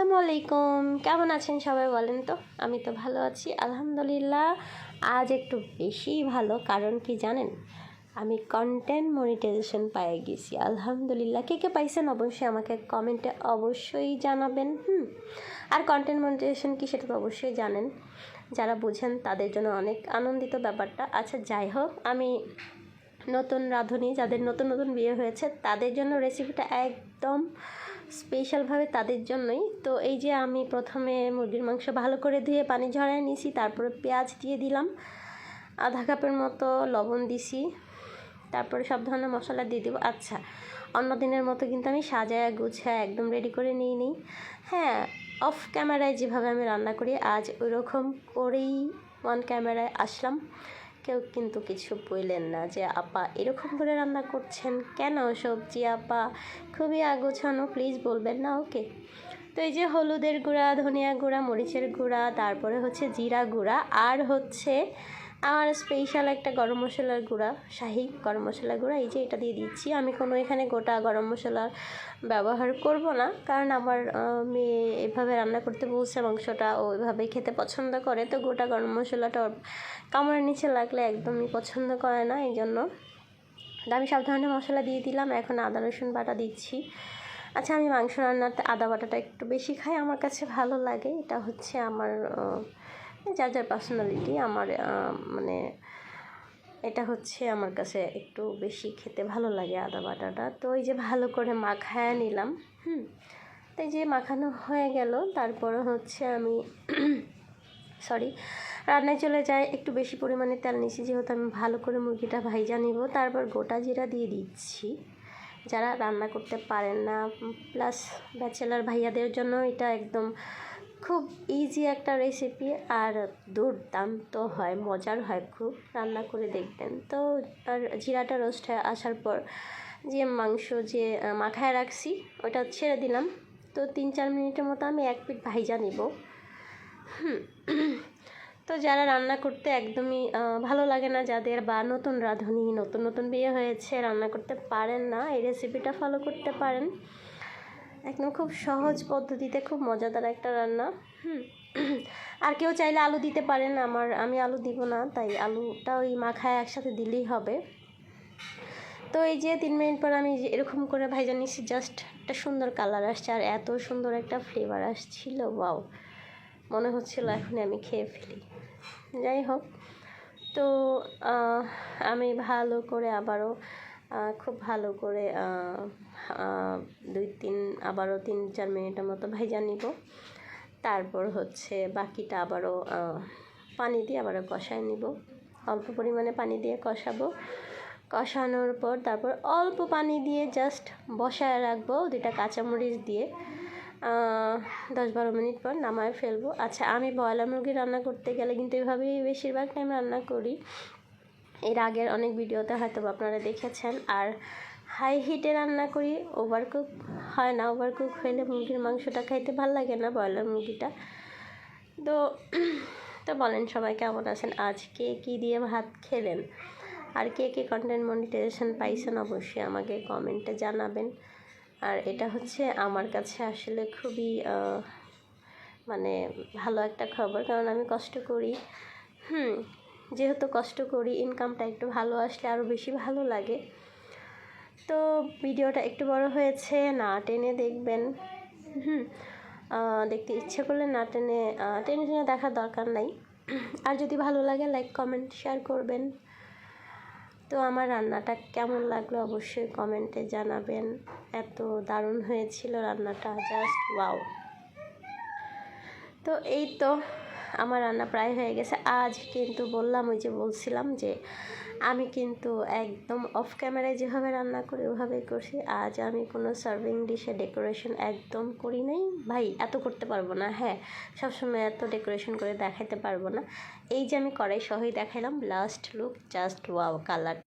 আসসালামু আলাইকুম। কেমন আছেন সবাই বলেন তো? আমি তো ভালো আছি, আলহামদুলিল্লাহ। আজ একটু বেশি ভালো, কারণ কি জানেন? আমি কন্টেন্ট মনিটাইজেশন পেয়ে গেছি। আলহামদুলিল্লাহ। কে কে পাইছেন অবশ্যই আমাকে কমেন্টে অবশ্যই জানাবেন, হুম? আর কন্টেন্ট মনিটাইজেশন কি সেটা তো অবশ্যই জানেন। যারা বুঝেন তাদের জন্য অনেক আনন্দিত ব্যাপারটা। আচ্ছা যাই হোক, আমি নতুন রাঁধুনি, যাদের নতুন নতুন বিয়ে হয়েছে, তাদের জন্য রেসিপিটা একদম স্পেশালভাবে তাদের জন্যই। তো এই যে আমি প্রথমে মুরগির মাংস ভালো করে ধুয়ে পানি ঝরায় নিয়েছি তারপরে পেঁয়াজ দিয়ে দিলাম, আধা কাপের মতো লবণ দিছি, তারপরে সব ধরনের মশলা দিয়ে দেবো। আচ্ছা অন্য দিনের মতো কিন্তু আমি সাজায় গুছায় একদম রেডি করে নিই নিই হ্যাঁ অফ ক্যামেরায় যেভাবে আমি রান্না করি, আজ ওই রকম করেই অন ক্যামেরায় আসলাম। কেউ কিন্তু কিছু বললেন না যে, আপা, এরকম করে রান্না করছেন কেন সবজি, আপা? খুবই আগোছানো প্লিজ বলবেন না ওকে তো এই যে হলুদের গুঁড়া, ধনিয়া গুঁড়া, মরিচের গুঁড়া, তারপরে হচ্ছে জিরা গুঁড়া, আর হচ্ছে আর স্পেশাল একটা গরম মশলার গুঁড়া, শাহি গরম মশলার গুঁড়া, এই যে এটা দিয়ে দিচ্ছি। আমি কোনো এখানে গোটা গরম মশলা ব্যবহার করব না, কারণ আমার মেয়ে এভাবে রান্না করতে বলছে, মাংসটা ও এভাবেই খেতে পছন্দ করে। তো গোটা গরম মশলাটা কামড়ের নিচে লাগলে একদমই পছন্দ করে না, এই জন্য। আমি সব ধরনের মশলা দিয়ে দিলাম, এখন আদা, রসুন বাটা দিচ্ছি। আচ্ছা আমি মাংস রান্নাতে আদা বাটাটা একটু বেশি খাই, আমার কাছে ভালো লাগে। এটা হচ্ছে আমার যার যার পার্সোনালিটি আমার মানে এটা হচ্ছে আমার কাছে একটু বেশি খেতে ভালো লাগে আদা বাটাটা। তো ওই যে ভালো করে মাখায় নিলাম, হুম? তো এই যে মাখানো হয়ে গেল, তারপরে হচ্ছে আমি সরি রান্নায় চলে যায় একটু বেশি পরিমাণে তেল নিচ্ছি যেহেতু আমি ভালো করে মুরগিটা ভাইজা নিব। তারপর গোটা জিরা দিয়ে দিচ্ছি। যারা রান্না করতে পারেন না প্লাস ব্যাচেলার ভাইয়াদের জন্য এটা একদম খুব ইজি একটা রেসিপি আর দুর্দান্ত হয়, মজার হয়, খুব রান্না করে দেখবেন। তো আর জিরাটা রোস্ট হয়ে আসার পর যে মাংস যে মাখায় রাখছি, ওটা ছেড়ে দিলাম। তো তিন চার মিনিটের মতো আমি এক পিঠ ভাইজা নিব। তো যারা রান্না করতে একদমই ভালো লাগে না, যাদের বা নতুন রাঁধুনি, নতুন নতুন বিয়ে হয়েছে, রান্না করতে পারেন না, এই রেসিপিটা ফলো করতে পারেন। একদম খুব সহজ পদ্ধতিতে খুব মজাদার একটা রান্না। হুম। আর কেউ চাইলে আলু দিতে পারেন আমার আমি আলু দিব না তাই আলুটা ওই মাখায় একসাথে দিলেই হবে। তো এই যে তিন মিনিট পর আমি এরকম করে ভাইজা নিচ্ছি জাস্ট একটা সুন্দর কালার আসছে আর এত সুন্দর একটা ফ্লেভার আসছিল বাও মনে হচ্ছিল এখনই আমি খেয়ে ফেলি। যাই হোক তো আমি ভালো করে আবারও খুব ভালো করে দুই তিন, আবারও তিন চার মিনিটের মতো ভেজা নিব। তারপর হচ্ছে বাকিটা আবারও পানি দিয়ে আবারও কষায় নিব। অল্প পরিমাণে পানি দিয়ে কষাবো। কষানোর পর তারপর অল্প পানি দিয়ে জাস্ট বসায় রাখব দুটা কাঁচামরিচ দিয়ে। দশ বারো মিনিট পর নামায় ফেলব। আচ্ছা আমি ব্রয়লার মুরগি রান্না করতে গেলে কিন্তু এভাবেই বেশিরভাগ টাইম রান্না করি। এর আগের অনেক ভিডিওতে হয়তো আপনারা দেখেছেন। আর হাই হিটে রান্না করি ওভারকুক হয় না ওভারকুক হইলে মুরগির মাংসটা খাইতে ভালো লাগে না ব্রয়লার মুরগিটা। তো তো বলেন সবাই কেমন আছেন? আজকে কি দিয়ে ভাত খেলেন? আর কে কে কন্টেন্ট মনিটাইজেশন পাইছেন অবশ্যই আমাকে কমেন্টে জানাবেন। আর এটা হচ্ছে আমার কাছে আসলে খুবই মানে ভালো একটা খবর, কারণ আমি কষ্ট করি। হুম যেহেতু কষ্ট করি ইনকামটা একটু ভালো আসলে আরও বেশি ভালো লাগে। তো ভিডিওটা একটু বড় হয়েছে, না টেনে দেখবেন। হুম দেখতে ইচ্ছে করলে না টেনে টেনে টেনে দেখার দরকার নাই। আর যদি ভালো লাগে লাইক কমেন্ট শেয়ার করবেন। তো আমার রান্নাটা কেমন লাগল অবশ্যই কমেন্টে জানাবেন। এত দারুণ হয়েছিল রান্নাটা জাস্ট ওয়াও তো এই তো আমার রান্না প্রায় হয়ে গেছে। আজ কিন্তু বললাম, ওই যে বলছিলাম যে আমি কিন্তু একদম অফ ক্যামেরায় যেভাবে রান্না করি, ওভাবেই করছি। আজ আমি কোনো সার্ভিং ডিশে ডেকোরেশন একদম করি নাই। ভাই, এত করতে পারব না হ্যাঁ সবসময় এত ডেকোরেশন করে দেখাতে পারব না। এই যে আমি কড়াই সহই দেখাইলাম last look just wow colour